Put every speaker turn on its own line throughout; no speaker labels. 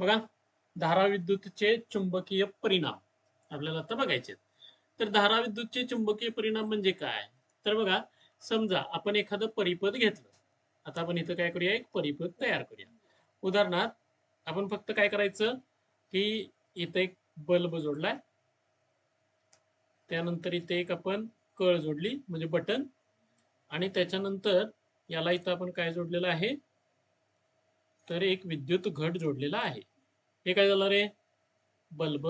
बघा धारा विद्युतचे चुंबकीय परिणाम. आपल्याला आता बघायचे तर धारा विद्युतचे चुंबकीय परिणाम म्हणजे काय? तर बघा समजा आपण एखादं परिपद घेतलं. आता आपण इथं काय करूया? एक परिपद तयार करूया. उदाहरणार्थ आपण फक्त काय करायचं? की इथं एक बल्ब जोडलाय. त्यानंतर इथे एक आपण कळ जोडली म्हणजे बटन. आणि त्याच्यानंतर याला इथं आपण काय जोडलेलं आहे? तर एक विद्युत घट जोडलेला आहे. हे काय झालं रे? बल्ब.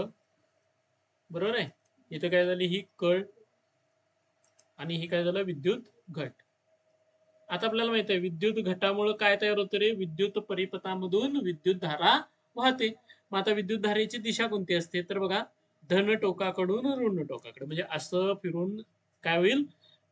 बरोबर आहे? इथं काय झाली? ही कळ आणि ही काय झालं? विद्युत घट. आता आपल्याला माहीत आहे विद्युत घटामुळे काय तयार होतं रे? विद्युत परिपथामधून विद्युत धारा वाहते. मग आता विद्युत धारेची दिशा कोणती असते? तर बघा धन टोकाकडून ऋण टोकाकडे. म्हणजे असं फिरून काय होईल?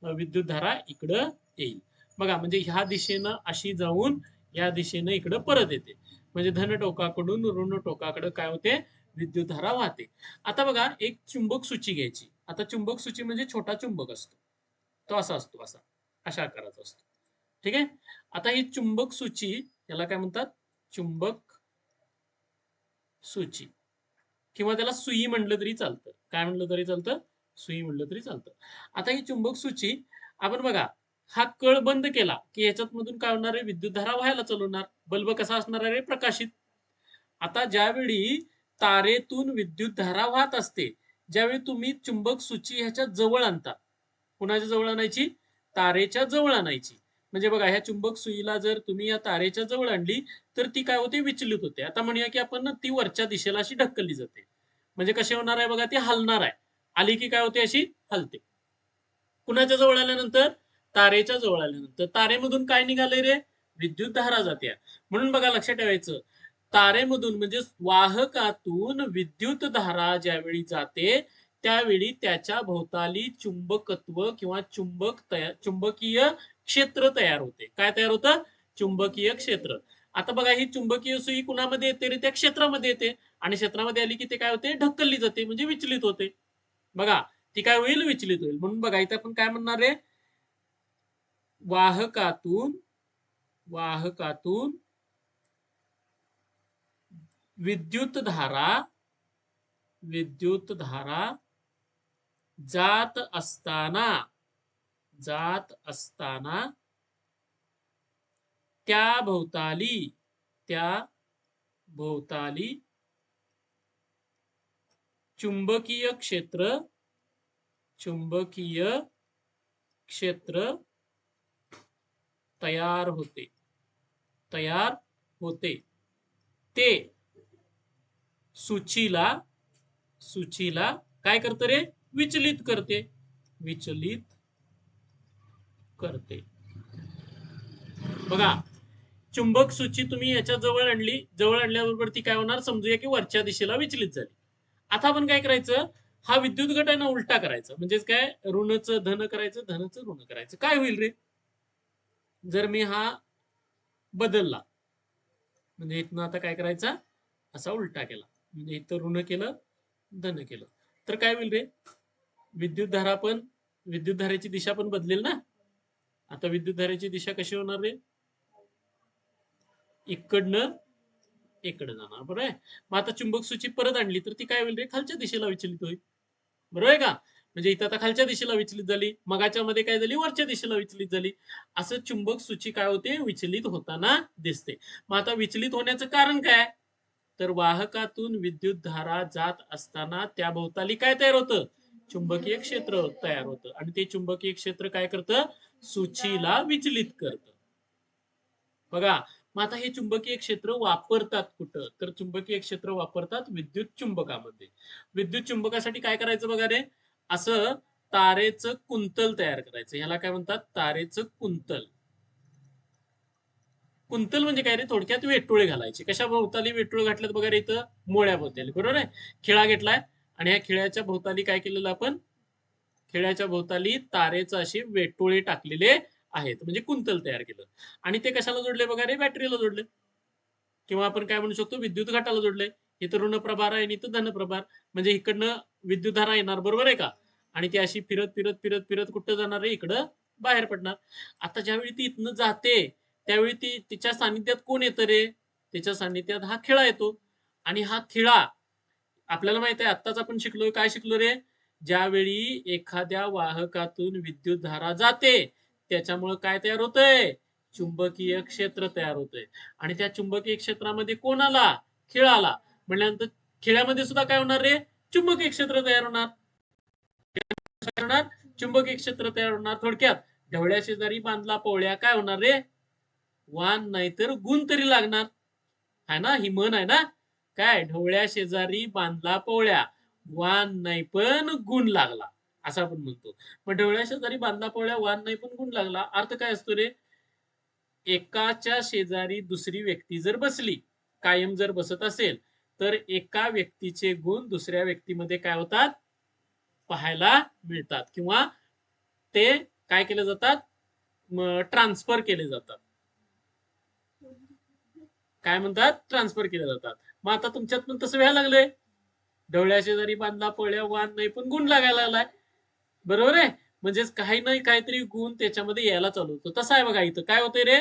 विद्युत धारा इकडं येईल. बघा म्हणजे ह्या दिशेनं अशी जाऊन या दिशेनं इकडं परत येते. म्हणजे धन टोकाकडून ऋण टोकाकडे काय होते? विद्युत धारा वाहते. आता बघा एक चुंबक सूची घ्यायची. आता चुंबक सूची म्हणजे छोटा चुंबक असतो. तो असा असतो असा. अशा आकाराचा असतो. ठीक आहे? आता ही चुंबक सूची याला काय म्हणतात? चुंबक सूची. किंवा त्याला सुई म्हणलं तरी चालतं. काय म्हणलं तरी चालतं? सुई म्हणलं तरी चालतं. आता ही चुंबक सूची आपण बघा हा कळ बंद केला की याच्यात मधून काय होणार आहे? विद्युत धारा व्हायला चालवणार. बल्ब कसा असणार आहे प्रकाशित. आता ज्यावेळी तारेतून विद्युत धारा वाहत असते ज्यावेळी तुम्ही चुंबक सूची ह्याच्या जवळ आणता. कुणाच्या जवळ आणायची? तारेच्या जवळ आणायची. म्हणजे बघा ह्या चुंबक सुईला जर तुम्ही या तारेच्या जवळ आणली तर ती काय होते? विचलित होते. आता म्हणूया की आपण ती वरच्या दिशेला अशी ढकलली जाते. म्हणजे कशी होणार आहे बघा ती हलणार आहे. आली की काय होते अशी? हलते. कुणाच्या जवळ आल्यानंतर? तारेच्या जवळ आल्यानंतर तारेमधून काय निघाले रे? विद्युत धारा जाते. म्हणून बघा लक्षात ठेवायचं. तारेमधून म्हणजे वाहकातून विद्युत धारा ज्यावेळी जाते त्यावेळी त्याच्या भोवताली चुंबकत्व किंवा चुंबक तयार चुंबकीय क्षेत्र तयार होते. काय तयार होतं? चुंबकीय क्षेत्र. आता बघा ही चुंबकीय सुई कुणामध्ये येते रे? त्या क्षेत्रामध्ये येते. आणि क्षेत्रामध्ये आली की ते काय होते? ढकलली जाते म्हणजे विचलित होते. बघा ती काय होईल? विचलित होईल. म्हणून बघा इथे आपण काय म्हणणार आहे वाहकातून वाहकातून विद्युत धारा विद्युत धारा जात असताना जात असताना त्या भोवताली त्या भोवताली चुंबकीय क्षेत्र चुंबकीय क्षेत्र तयार होते. तयार होते. ते सूचीला सूचीला काय करते रे? विचलित करते. विचलित करते. बघा चुंबक सूची तुम्ही याच्या जवळ आणली. जवळ आणल्याबरोबर ती काय होणार? समजूया की वरच्या दिशेला विचलित झाली. आता आपण काय करायचं? हा विद्युत गट आहे ना उलटा करायचा. म्हणजेच काय? ऋणचं धन करायचं धनचं ऋण करायचं. काय होईल रे? जर मी हा बदलला म्हणजे इथनं आता काय करायचा? असा उलटा केला. म्हणजे इथं ऋण केलं धन केलं. तर काय होईल रे? विद्युत धारा पण विद्युत धारेची दिशा पण बदलेल ना? आता विद्युत धारेची दिशा कशी होणार रे? इकडनं इकडे जाणार बरोबर आहे? मग आता चुंबक सूची परत आणली तर ती काय होईल रे? खालच्या दिशेला विचलित होईल. बरोबर आहे का? म्हणजे इथं आता खालच्या दिशेला विचलित झाली मगाच्या मध्ये काय झाली वरच्या दिशेला विचलित झाली. असं चुंबक सूची काय होते? विचलित होताना दिसते. मग आता विचलित होण्याचं कारण काय? तर वाहकातून विद्युत धारा जात असताना त्या भोवताली काय तयार होतं? चुंबकीय क्षेत्र तयार होतं. आणि ते चुंबकीय क्षेत्र काय करतं? सूचीला विचलित करतं. बघा मग आता हे चुंबकीय क्षेत्र वापरतात कुठं? तर चुंबकीय क्षेत्र वापरतात विद्युत चुंबकामध्ये. विद्युत चुंबकासाठी काय करायचं बघा रे? असं तारेचं कुंतल तयार करायचं. ह्याला काय म्हणतात? तारेचं कुंतल. कुंतल म्हणजे काय रे? थोडक्यात वेटोळे घालायचे. कशा भोवताली वेटोळे घातल्यात बघा रे इथं? मोळ्या भोवताली. बरोबर आहे? खिळा घेतलाय. आणि ह्या खिळ्याच्या भोवताली काय केलेलं आपण? खिळ्याच्या भोवताली तारेचं असे वेटोळे टाकलेले आहेत. म्हणजे कुंतल तयार केलं. आणि ते कशाला जोडले बघा रे? बॅटरीला जोडले. किंवा आपण काय म्हणू शकतो? विद्युत घाटाला जोडले. इथं ऋण प्रभार आहे आणि इथं धन प्रभार म्हणजे इकडनं विद्युत धारा येणार बरोबर आहे का? आणि ती अशी फिरत फिरत फिरत फिरत कुठं जाणार आहे? इकडं बाहेर पडणार. आता ज्यावेळी ती इथनं जाते त्यावेळी ती तिच्या सानिध्यात कोण येतं रे? तिच्या सानिध्यात हा खेळा येतो. आणि हा खिळा आपल्याला माहीत आहे आत्ताच आपण शिकलो काय शिकलो रे? ज्यावेळी एखाद्या वाहकातून विद्युत धारा जाते त्याच्यामुळे काय तयार होतंय? चुंबकीय क्षेत्र तयार होतंय. आणि त्या चुंबकीय क्षेत्रामध्ये कोण आला? खिळ आला. म्हणल्यानंतर खेळामध्ये सुद्धा काय होणार रे? चुंबकीय क्षेत्र तयार होणार. होणार? चुंबकीय क्षेत्र तयार होणार थोडक्यात. ढवळ्या शेजारी बांधला पोळ्या काय होणार रे? वान नाहीतर गुण तरी लागणार. है ना? ही म्हण आहे ना? काय? ढवळ्या शेजारी बांधला पोळ्या. वान नाही पण गुण लागला. असं आपण म्हणतो. मग ढवळ्या शेजारी बांधला पोळ्या वान नाही पण गुण लागला. अर्थ काय असतो रे? एकाच्या शेजारी दुसरी व्यक्ती जर बसली कायम जर बसत असेल तर एका व्यक्तीचे गुण दुसऱ्या व्यक्तीमध्ये काय होतात? पाहायला मिळतात. किंवा ते काय केले जातात? ट्रान्सफर केले जातात. काय म्हणतात? ट्रान्सफर केले जातात. मग आता तुमच्यात पण तसं व्हायला लागलंय. ढवळ्या शेजारी बांधला पळ्या वान नाही पण गुण लागायला लागलाय. बरोबर आहे? म्हणजेच काही नाही काहीतरी गुण त्याच्यामध्ये यायला चालू होतो. तसं आहे बघा इथं काय होतंय रे?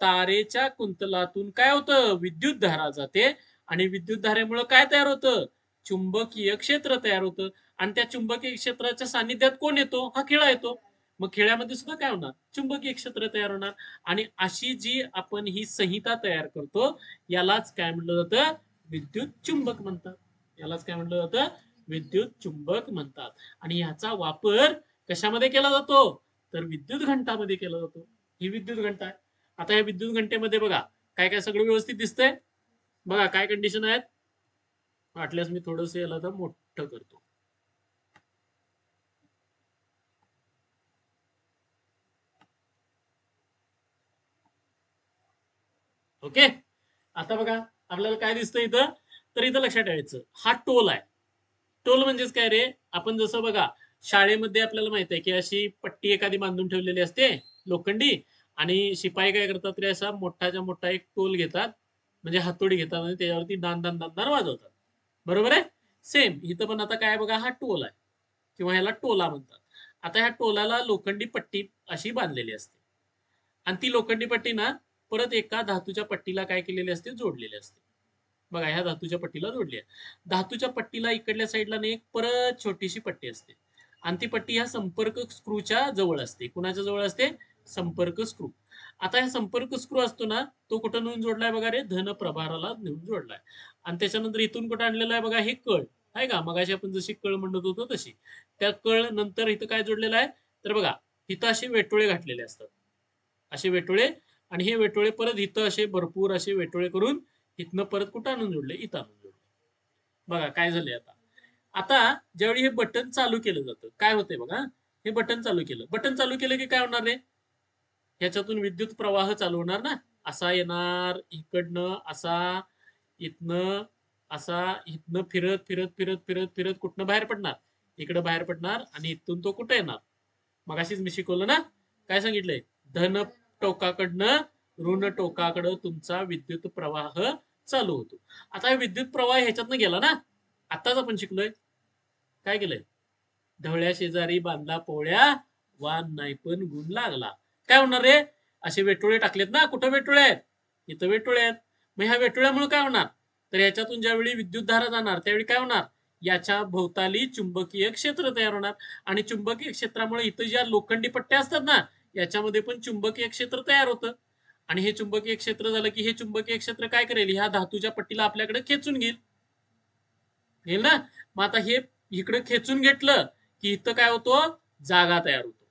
तारेच्या कुंतलातून काय होतं? विद्युत धारा जाते. आणि विद्युत धारेमुळे काय तयार होतं? चुंबकीय क्षेत्र तयार होतं. आणि त्या चुंबकीय क्षेत्राच्या सानिध्यात कोण येतो? हा खेळा येतो. मग खेळामध्ये सुद्धा काय होणार? चुंबकीय क्षेत्र तयार होणार. आणि अशी जी आपण ही संहिता तयार करतो यालाच काय म्हटलं जातं? विद्युत चुंबक म्हणतात. यालाच काय म्हटलं जातं? विद्युत चुंबक म्हणतात. आणि याचा वापर कशामध्ये केला जातो? तर विद्युत घंटामध्ये केला जातो. ही विद्युत घंटा आहे. आता या विद्युत घंटेमध्ये बघा काय काय सगळं व्यवस्थित दिसतंय? बघा काय कंडिशन आहेत? वाटल्यास मी थोडस याला आता मोठं करतो. ओके आता बघा आपल्याला काय दिसतं इथं? तर इथं लक्षात ठेवायचं. हा टोल आहे. टोल म्हणजेच काय रे? आपण जसं बघा शाळेमध्ये आपल्याला माहीत आहे की अशी पट्टी एखादी बांधून ठेवलेली असते लोखंडी आणि शिपाई काय करतात रे असा मोठाच्या मोठा एक टोल घेतात. म्हणजे हातोडी घेतात आणि त्याच्यावरती दान दान दान दान वाजवतात. बरोबर आहे? सेम इथं पण आता काय बघा हा टोल आहे. किंवा ह्याला टोला म्हणतात. आता ह्या टोलाला लोखंडी पट्टी अशी बांधलेली असते. आणि ती लोखंडी पट्टी ना परत एका धातूच्या पट्टीला काय केलेली असते? जोडलेली असते. बघा ह्या धातूच्या पट्टीला जोडली आहे. धातूच्या पट्टीला इकडल्या साईडला एक परत छोटीशी पट्टी असते. आणि ती पट्टी ह्या संपर्क स्क्रूच्या जवळ असते. कुणाच्या जवळ असते? संपर्क स्क्रू. आता हा संपर्क स्क्रू असतो ना तो कुठं नेऊन जोडलाय बघा रे? धन प्रभाराला नेऊन जोडलाय. आणि त्याच्यानंतर इथून कुठं आणलेलं आहे बघा हे कळ. आहे का? मगाशी आपण जशी कळ म्हणत होतो तशी. त्या कळ नंतर इथं काय जोडलेलं आहे? तर बघा इथं असे वेटोळे घातलेले असतात. असे वेटोळे आणि हे वेटोळे परत इथं असे भरपूर असे वेटोळे करून इथनं परत कुठं आणून जोडले? इथं आणून जोडले. बघा काय झाले आता? आता ज्यावेळी हे बटन चालू केलं जातं काय होतंय बघा? हे बटन चालू केलं. बटन चालू केलं की काय होणार रे? ह्याच्यातून विद्युत प्रवाह चालू होणार ना? असा येणार इकडनं असा इथनं असा इथनं फिरत फिरत फिरत फिरत फिरत कुठनं बाहेर पडणार? इकडं बाहेर पडणार आणि इथून तो कुठं येणार? मग अशीच मी शिकवलं ना? काय सांगितलंय? धन टोकाकडनं ऋण टोकाकडं तुमचा विद्युत प्रवाह चालू होतो. आता विद्युत प्रवाह ह्याच्यातनं गेला ना? आताच आपण शिकलोय. काय केलंय? ढवळ्या शेजारी बांधला पोळ्या वान नाही पण गुण लागला. काय होणार रे? असे वेटोळे टाकलेत ना? कुठं वेटोळे आहेत? इथं वेटोळे आहेत. मग ह्या वेटोळ्यामुळे काय होणार? तर याच्यातून ज्यावेळी विद्युत धारा जाणार त्यावेळी काय होणार? याच्या भोवताली चुंबकीय क्षेत्र तयार होणार. आणि चुंबकीय क्षेत्रामुळे इथं ज्या लोखंडी पट्ट्या असतात ना याच्यामध्ये पण चुंबकीय क्षेत्र तयार होतं. आणि हे चुंबकीय क्षेत्र झालं की हे चुंबकीय क्षेत्र काय करेल? ह्या धातूच्या पट्टीला आपल्याकडे खेचून घेईल. घेईल ना? मग आता हे इकडे खेचून घेतलं की इथं काय होतो? जागा तयार होतो.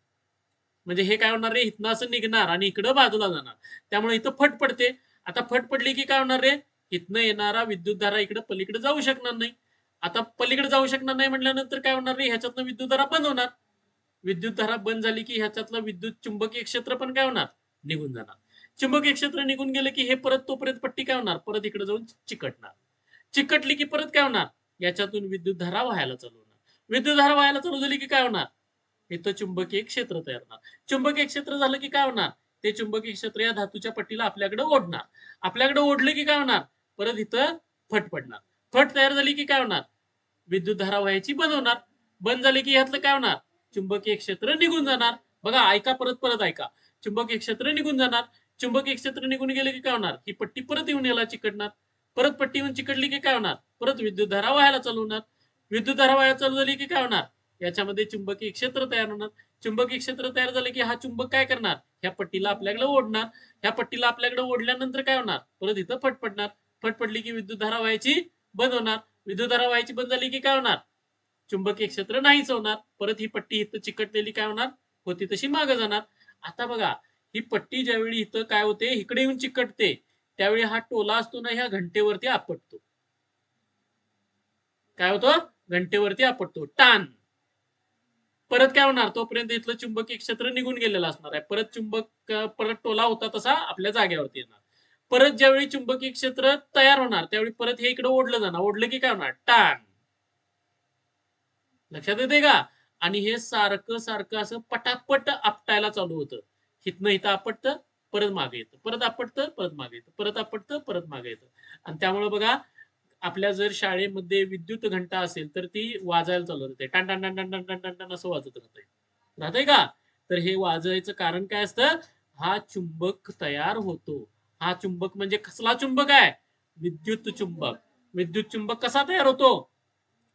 म्हणजे हे काय होणार रे? इथनं असं निघणार आणि इकडं बाजूला जाणार. त्यामुळे इथं फट पडते. आता फट पडली की काय होणार रे? इथनं येणारा विद्युत धारा इकडं पलीकडे जाऊ शकणार नाही. आता पलीकडे जाऊ शकणार नाही म्हटल्यानंतर काय होणार रे? ह्याच्यातनं विद्युत धारा बंद होणार. विद्युत धारा बंद झाली की ह्याच्यातलं विद्युत चुंबकीय क्षेत्र पण काय होणार? निघून जाणार. चुंबकीय क्षेत्र निघून गेलं की हे परत तोपर्यंत पट्टी काय होणार? परत इकडे जाऊन चिकटणार. चिकटली की परत काय होणार? याच्यातून विद्युत धारा व्हायला चालू होणार. विद्युत धारा व्हायला चालू झाली की काय होणार? इथं चुंबकीय क्षेत्र तयार होणार. चुंबकीय क्षेत्र झालं की काय होणार? ते चुंबकीय क्षेत्र या धातूच्या पट्टीला आपल्याकडे ओढणार. आपल्याकडे ओढलं की काय होणार? परत इथं फट पडणार. फट तयार झाली की काय होणार? विद्युत धारा व्हायची बंद होणार. बंद झाली की ह्यातलं काय होणार? चुंबकीय क्षेत्र निघून जाणार. बघा ऐका परत परत ऐका. चुंबकीय क्षेत्र निघून जाणार. चुंबकीय क्षेत्र निघून गेले की काय होणार? ही पट्टी परत येऊन याला चिकटणार. परत पट्टी येऊन चिकटली की काय होणार? परत विद्युत धारा व्हायला चालू होणार. विद्युत धारा व्हायला चालू झाली की काय होणार? याच्यामध्ये चुंबकीय क्षेत्र तयार होणार. चुंबकीय क्षेत्र तयार झाले की हा चुंबक काय करणार? ह्या पट्टीला आपल्याकडे ओढणार. ह्या पट्टीला आपल्याकडे ओढल्यानंतर काय होणार? परत इथं फटफटणार फटफटली फट पडली की विद्युत धारा व्हायची बंद होणार. विद्युत धारा व्हायची बंद झाली की काय होणार? चुंबकीय क्षेत्र नाहीच होणार. परत ही पट्टी इथं चिकटलेली काय होणार? होती तशी मागे जाणार. आता बघा ही पट्टी ज्यावेळी इथं काय होते? इकडे येऊन चिकटते. त्यावेळी हा टोला असतो ना ह्या घंटेवरती आपटतो. काय होतं? घंटेवरती आपटतो. टान. परत काय होणार? तोपर्यंत इथलं चुंबकीय क्षेत्र निघून गेलेलं असणार आहे. परत चुंबक परत टोला होता तसा आपल्या जागेवरती येणार. परत ज्यावेळी चुंबकीय क्षेत्र तयार होणार त्यावेळी परत हे इकडे ओढलं जाणार. ओढलं की काय होणार? टान लक्षात येते का? आणि हे सारखं सारखं असं पटापट आपटायला चालू होतं. हिथनं इथं आपटतं परत मागे येतं. परत आपटतं परत मागे येतं. परत आपटतं परत मागे येतं. आणि त्यामुळे बघा आपल्या जर शाळेमध्ये विद्युत घंटा असेल तर ती वाजायला चालू राहते. टन टन टन टन टन टन टन असं वाजत राहते राहतंय का? तर हे वाजायचं कारण काय असतं? हा चुंबक तयार होतो. हा चुंबक म्हणजे कसला चुंबक आहे? विद्युत चुंबक. विद्युत चुंबक कसा तयार होतो?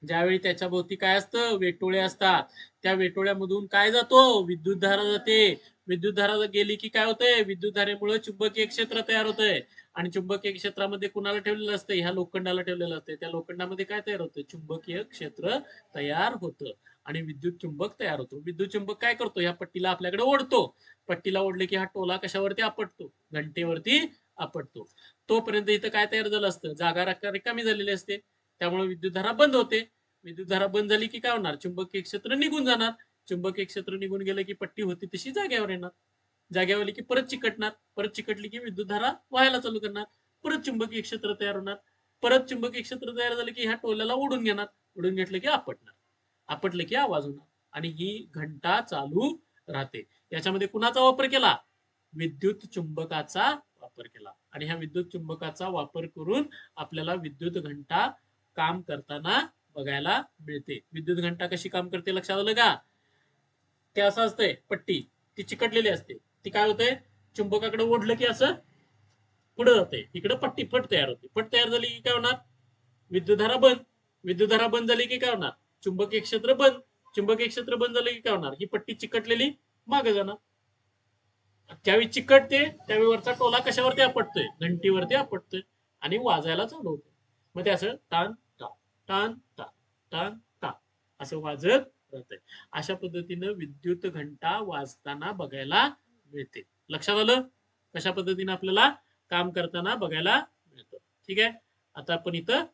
ज्यावेळी त्याच्या भोवती काय असतं? वेटोळे असतात. त्या वेटोळ्यामधून काय जातो? विद्युत धारा जाते. विद्युत धारा गेली की काय होतंय? विद्युतधारेमुळे चुंबकीय क्षेत्र तयार होतंय. आणि चुंबकीय क्षेत्रामध्ये कुणाला ठेवलेलं असतं? ह्या लोखंडाला ठेवलेलं असतं. त्या लोखंडामध्ये काय तयार होतं? चुंबकीय क्षेत्र तयार होतं आणि विद्युत चुंबक तयार होतो. विद्युत चुंबक काय करतो? या पट्टीला आपल्याकडे ओढतो. पट्टीला ओढले की हा टोला कशावरती आपटतो? घंटेवरती आपटतो. तोपर्यंत इथं काय तयार झालं असतं? जागा रिकामी झालेली असते. त्यामुळे विद्युतधारा बंद होते. विद्युतधारा बंद झाली की काय होणार? चुंबकीय क्षेत्र निघून जाणार. चुंबकीय क्षेत्र निघून गेलं की पट्टी होती तशी जाग्यावर येणार. जाग्यावर की परत चिकटणार परत चिकटली की विद्युतधारा व्हायला चालू करणार परत चुंबकीय क्षेत्र तयार होणार परत चुंबकीय क्षेत्र तयार झालं की ह्या टोल्याला ओढून घेणार ओढून घेतलं की आपटणार आपटलं की आवाज होणार आणि ही घंटा चालू राहते. याच्यामध्ये कुणाचा वापर केला? विद्युत चुंबकाचा वापर केला. आणि ह्या विद्युत चुंबकाचा वापर करून आपल्याला विद्युत घंटा काम करताना बघायला मिळते. विद्युत घंटा कशी काम करते लक्षात आलं का? ते असं असतंय पट्टी ती चिकटलेली असते. ते काय होतंय? चुंबकाकडे ओढलं की असं पुढे जाते इकडे पट्टी पट तयार होते. फट तयार झाली की काय होणार? विद्युतधारा बंद. विद्युतधारा बंद झाली की काय होणार? चुंबकीय क्षेत्र बंद. चुंबकीय क्षेत्र बंद झालं की काय होणार? ही पट्टी चिकटलेली मागे जाणार. त्यावेळी चिकटते त्यावेळी वरचा टोला कशावरती आपटतोय? घंटीवरती आपटतोय आणि वाजायला चालू होतं. मग ते असं टान टा टान टा टान टा असं वाजत राहतंय. अशा पद्धतीनं विद्युत घंटा वाजताना बघायला मिळते लक्षात आलं? कशा पद्धतीने आपल्याला काम करताना बघायला मिळतं. ठीक आहे? आता आपण इथं